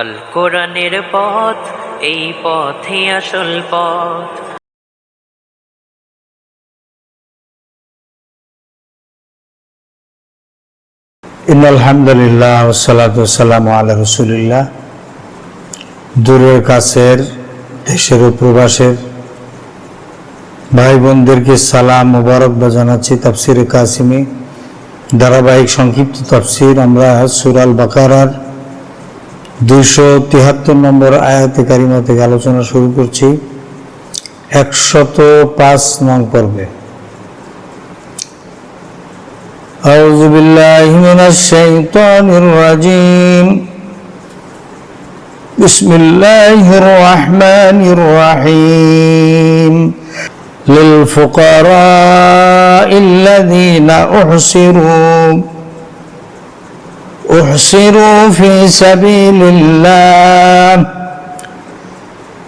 আল কোরআনের পথ, এই পথে আসল পথ। ইন আলহামদুলিল্লাহ সালাম আল্লাহ রসুলিল্লাহ। দূরের কাছের, দেশের ও প্রবাসের ভাই বোনদেরকে সালাম মুবারকবাদ জানাচ্ছি তাফসিরে কাসিমি। ধারাবাহিক সংক্ষিপ্ত তাফসির আমরা সুরাল বাকারার দুইশো তিহাত্তর নম্বর আয়াতে কারিমা থেকে আলোচনা শুরু করছি একশত পাঁচ নং পর্বে أعوذ بالله من الشيطان الرجيم بسم الله الرحمن الرحيم للفقراء الذين أحصروا أحصروا في سبيل الله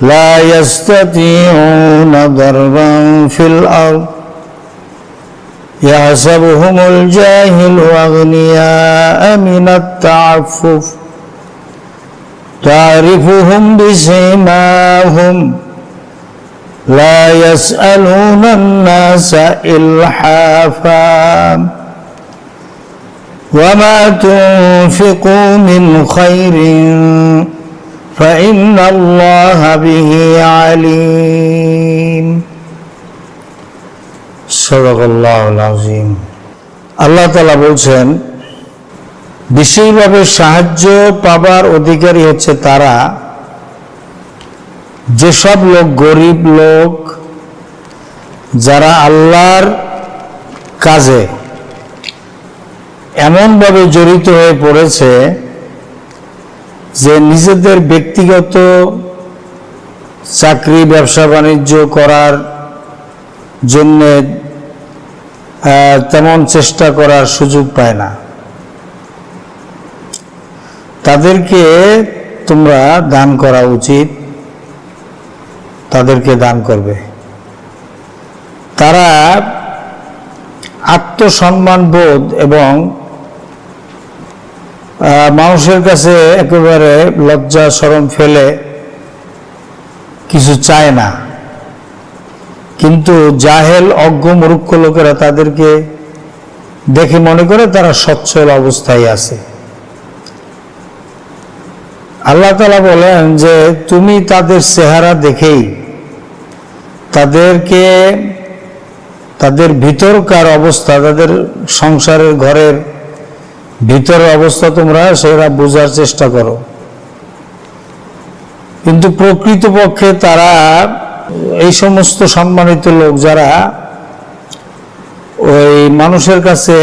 لا يستطيعون ضربا في الأرض. يحسبهم الجاهل أغنياء من التعفف. تعرفهم بسيماهم. لا يسألون الناس إلحافا. وما تنفقوا من خير فإن الله به عليم সদকাল্লাহিম আল্লাহ তালা বলছেন বিশেষভাবে সাহায্য পাবার অধিকারী হচ্ছে তারা যেসব লোক গরিব লোক যারা আল্লাহর কাজে এমনভাবে জড়িত হয়ে পড়েছে যে নিজেদের ব্যক্তিগত চাকরি, ব্যবসা, বাণিজ্য করার জন্য তেমন চেষ্টা করার সুযোগ পায় না। তাদেরকে তোমরা দান করা উচিত। তাদেরকে দান করবে। তারা আত্মসম্মান বোধ এবং মানুষের কাছে একেবারে লজ্জা সরম ফেলে কিছু চায় না। কিন্তু জাহেল, অজ্ঞ, মূর্খ লোকেরা তাদেরকে দেখে মনে করে তারা সচ্ছল অবস্থায় আছে। আল্লাহ তালা বলেন যে, তুমি তাদের চেহারা দেখেই তাদেরকে, তাদের ভিতরকার অবস্থা, তাদের সংসারের ঘরের ভিতরের অবস্থা তোমরা সেটা বোঝার চেষ্টা করো। কিন্তু প্রকৃতপক্ষে তারা এই সমস্ত সম্মানিত লোক যারা ওই মানুষের কাছে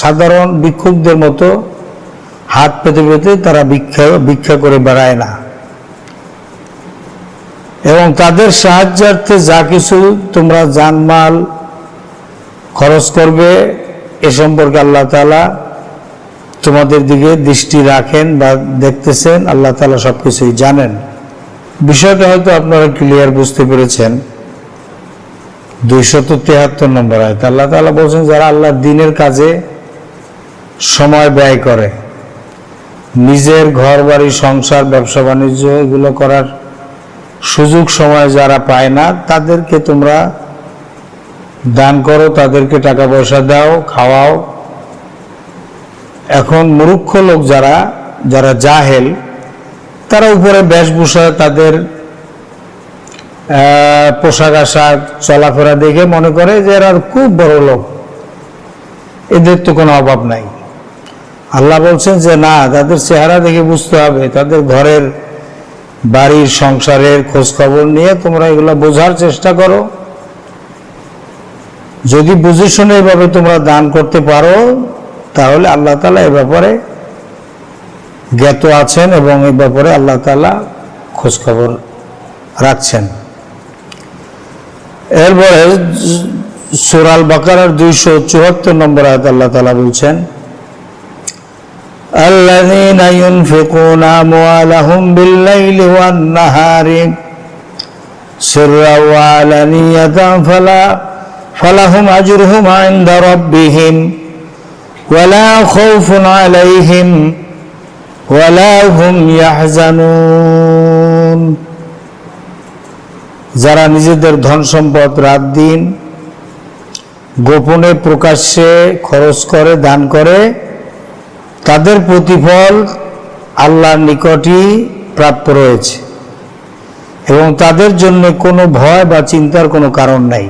সাধারণ বিক্ষুব্ধদের মতো হাত পেতে পেতে তারা ভিক্ষা ভিক্ষা করে বেড়ায় না। এবং তাদের সাহায্যার্থে যা কিছু তোমরা জানমাল খরচ করবে, এ সম্পর্কে আল্লাহ তালা তোমাদের দিকে দৃষ্টি রাখেন বা দেখতেছেন, আল্লাহ তালা সব কিছুই জানেন। বিষয়টা হয়তো আপনারা ক্লিয়ার বুঝতে পেরেছেন। দুইশত তেহাত্তর নম্বর আয়ত। আল্লাহ তালা বলছেন, যারা আল্লাহ দিনের কাজে সময় ব্যয় করে, নিজের ঘর বাড়ি সংসার, ব্যবসা বাণিজ্য, এগুলো করার সুযোগ সময় যারা পায় না, তাদেরকে তোমরা দান করো, তাদেরকে টাকা পয়সা দাও, খাওয়াও এখন মূর্খ লোক যারা যারা জাহেল, তারা উপরে বেশভূষা তাদের পোশাক আশাক চলাফেরা দেখে মনে করে যে এরা খুব বড় লোক। এদের তো কোনো অভাব নাই। আল্লাহ বলছেন যে না, তাদের চেহারা দেখে বুঝতে হবে। তাদের ঘরের, বাড়ির, সংসারের খোঁজ খবর নিয়ে তোমরা এগুলো বোঝার চেষ্টা করো। যদি বুঝে শুনে এভাবে তোমরা দান করতে পারো তাহলে আল্লাহ তালা এ ব্যাপারে জ্ঞাত আছেন এবং এই ব্যাপারে আল্লাহ তালা খোঁজখবর রাখছেন এরপরে সুরাল বাকারার দুইশো চুয়াত্তর নম্বর আয়াত আল্লাহ তালা বলছেন الذين ينفقون أموالهم بالليل والنهار سرا وعلانية فلا فلهم أجرهم عند ربهم ولا خوف عليهم ولا هم يحزنون যারা নিজেদের ধন সম্পদ রাত দিন গোপনে প্রকাশ্যে খরচ করে দান করে তাদের প্রতিফল আল্লাহর নিকটই প্রাপ্য রয়েছে এবং তাদের জন্য কোনো ভয় বা চিন্তার কোনো কারণ নাই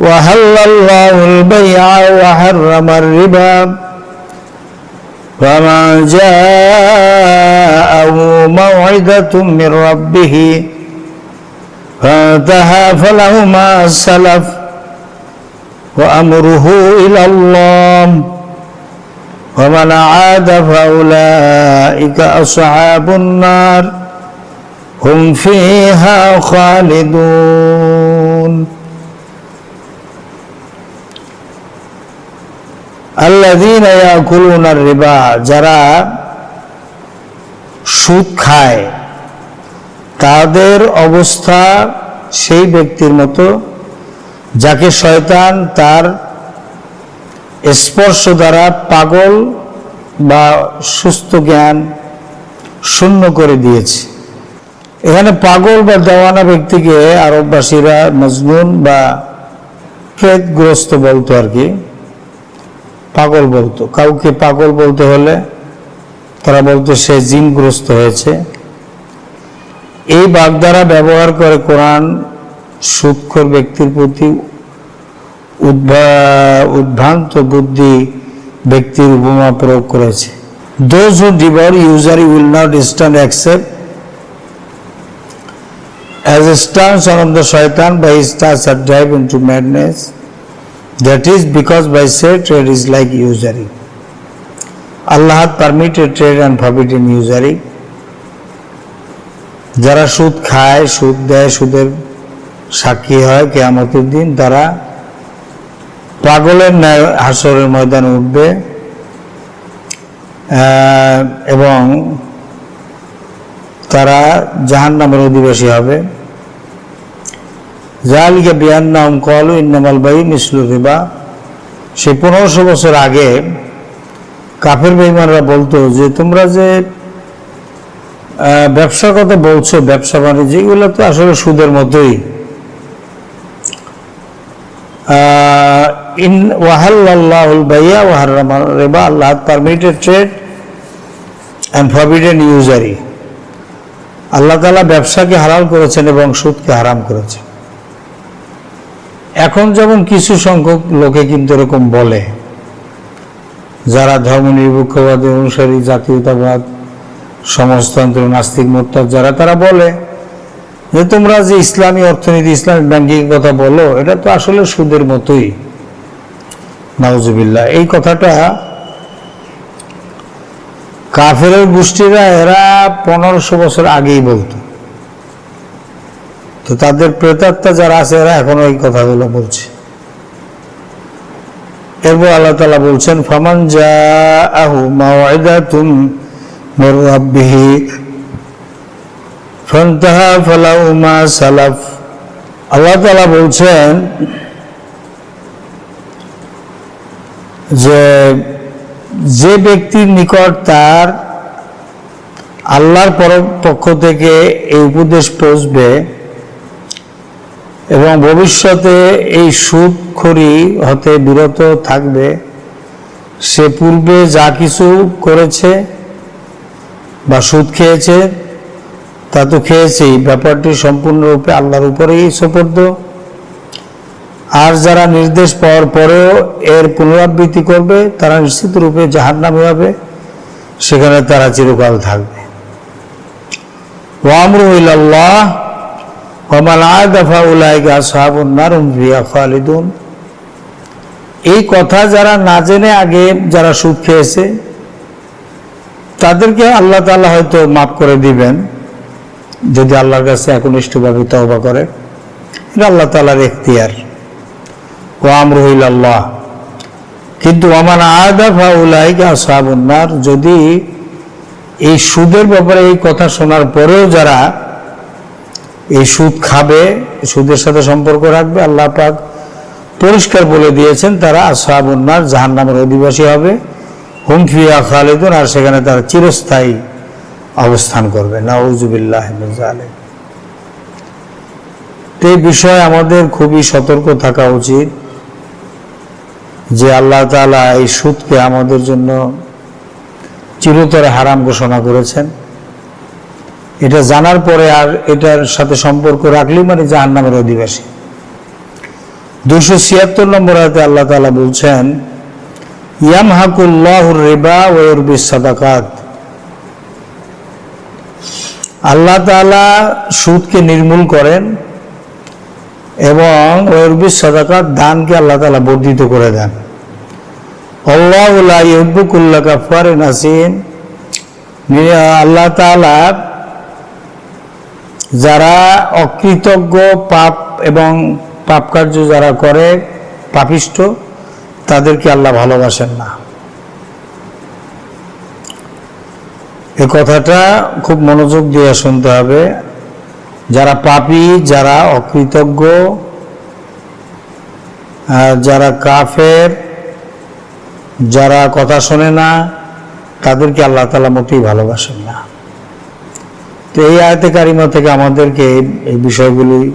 وحل الله البيع وحرم الربا فمن جاءه موعظة من ربه فانتهى فله ما سلف وأمره إلى الله ومن عاد فأولئك أصحاب النار هم فيها خالدون আল্লাদিন ইয়াকুলুনার রিবা, যারা সুদ খায়, তাদের অবস্থা সেই ব্যক্তির মতো, যাকে শয়তান তার স্পর্শ দ্বারা পাগল বা সুস্থ জ্ঞান শূন্য করে দিয়েছে। এখানে পাগল বা দেওয়ানা ব্যক্তিকে আরববাসীরা মজনুন বা ক্ষেতগ্রস্ত বলতো আর কি। পাগল বলতো। কাউকে পাগল বলতে হলে তারা বলতো সে জিনগ্রস্ত হয়েছে। এই বাগধারা ব্যবহার করে কোরআন সুৎখর ব্যক্তির প্রতি উদ্ভা- উদ্ভ্রান্ত বুদ্ধি ব্যক্তির উপমা প্রয়োগ করেছে। Those who devour usury will not stand except as a stance on the shaitan by his stars are drive into madness. That is because by say trade is like usury Allah hath permitted trade and forbidden usury যারা সুদ খায় সুদ দেয় সুদের সাক্ষী হয় কেয়ামতের দিন তারা পাগলের ন্যায় হাসরের ময়দানে উঠবে এবং তারা জাহান নামের অধিবাসী হবে জালিকে বিয়ান নাম কলু ইন্নামাল বাই মিসলু রিবা। সে পনেরোশো বছর আগে কাফের বেইমানরা বলতো যে, তোমরা যে ব্যবসার কথা বলছো, ব্যবসা বাণিজ্য, এগুলো তো আসলে সুদের মতোই। ইন ওয়াহাল্লাহুল বাইয়া ওয়াহাররামা রিবা, Allah permitted trade and forbidden usury Allah তালা ব্যবসাকে হারাম করেছেন এবং সুদকে হারাম করেছেন। এখন যেমন কিছু সংখ্যক লোকে কিন্তু এরকম বলে, যারা ধর্ম নিরপেক্ষবাদী, অনুসারী, জাতীয়তাবাদ, সমাজতন্ত্র, নাস্তিক মোত্তার যারা তারা বলে যে তোমরা যে ইসলামী অর্থনীতি ইসলামিক ব্যাংকিং কথা বলো, এটা তো আসলে সুদের মতোই। নাউজুবিল্লাহ, এই কথাটা কাফের গোষ্ঠীরা এরা পনেরোশো বছর আগেই বলতো। তো তাদের প্রেতাত্মা যারা আছে, এরা এখনও এই কথাগুলো বলছে। এরপর আল্লাহ তালা বলছেন, ফামান যা আহু মাওয়াইদাতুম মির রাব্বিহি ফান্তাহা ফালাউ মা সালাফ। আল্লাহ তালা বলছেন যে যে ব্যক্তির নিকট তার আল্লাহর পক্ষ থেকে এই উপদেশ পৌঁছবে এবং ভবিষ্যতে এই সুদখড়ি হতে বিরত থাকবে। সে পূর্বে যা কিছু করেছে বা সুদ খেয়েছে, তা তো খেয়েছেই। ব্যাপারটি সম্পূর্ণরূপে আল্লাহর উপরেই সোপর্দ। আর যারা নির্দেশ পাওয়ার পরেও এর পুনরাবৃত্তি করবে, তারা নিশ্চিত রূপে জাহান্নামে হবে সেখানে তারা চিরকাল থাকবে। ওয়ামরু ইল্লাল্লাহ ওয়ামান আদাফা উলাইকা আসহাবুন নার হুম ফিহা খালিদুন এই কথা যারা না জেনে আগে যারা সুদ খেয়েছে, তাদেরকে আল্লাহ তাআলা হয়তো মাফ করে দিবেন, যদি আল্লাহর কাছে একনিষ্ঠভাবে তহবা করে। এটা আল্লাহ তাআলার এখতিয়ার। ও আমরুল আল্লাহ কিন্তু আমার আদা ফাউলাইকা সাবুন্নার যদি এই সুদের ব্যাপারে এই কথা শোনার পরেও যারা এই সুদ খাবে, সুদের সাথে সম্পর্ক রাখবে, আল্লাহ পাক পরিষ্কার বলে দিয়েছেন, তারা আসাবুন্নার জাহান নামের অধিবাসী হবে। হুমফিয়া খালেদুন, আর সেখানে তারা চিরস্থায়ী অবস্থান করবে। নাউজুবিল্লাহ এই বিষয়ে আমাদের খুবই সতর্ক থাকা উচিত যে আল্লাহ তাআলা এই সুদকে আমাদের জন্য চিরতরে হারাম ঘোষণা করেছেন। এটা জানার পরে আর এটার সাথে সম্পর্ক রাখলেই মানে জাহান নামের অধিবাসী। দুশো ছিয়াত্তর নম্বর আয়তে আল্লাহ তাআলা বলছেন ইয়াম হাকুল্লাহ রেবা ওয়ুরবিস সাদাকাত। আল্লাহ তাআলা সুদকে নির্মূল করেন এবং ওয়ুরবিস সাদাকাত দানকে আল্লাহ তাআলা বর্ধিত করে দেন। আল্লাহ ইহবুকুল্লা কাফার নাসিন আল্লাহ তাআলা যারা অকৃতজ্ঞ পাপ এবং পাপ কার্য যারা করে পাপিষ্ট তাদেরকে আল্লাহ ভালোবাসেন না। এ কথাটা খুব মনোযোগ দিয়ে শুনতে হবে। যারা পাপী, যারা অকৃতজ্ঞ যারা কাফের, যারা কথা শোনে না, তাদেরকে আল্লাহ তালা মোটেই ভালোবাসেন না। তো এই আয়তে কারিমা থেকে আমাদেরকে এই- বিষয়গুলি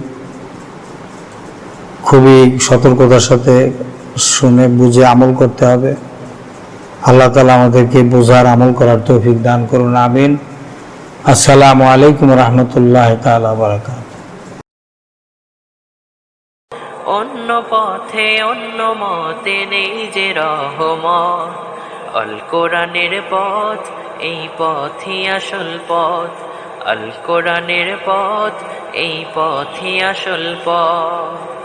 খুবই সতর্কতার সাথে শুনে বুঝে আমল করতে হবে। আল্লাহ তালা আমাদেরকে বোঝার, আমল করার তৌফিক দান করুন, আমিন। আসসালামু আলাইকুম রহমতুল্লাহ তালা বারাকাত অন্য পথে, অন্য মতে নেই যে রহমত। অল কোরআনের পথ, এই পথই আসল পথ। আল কোরআনের পথ এই পথই আসল পথ।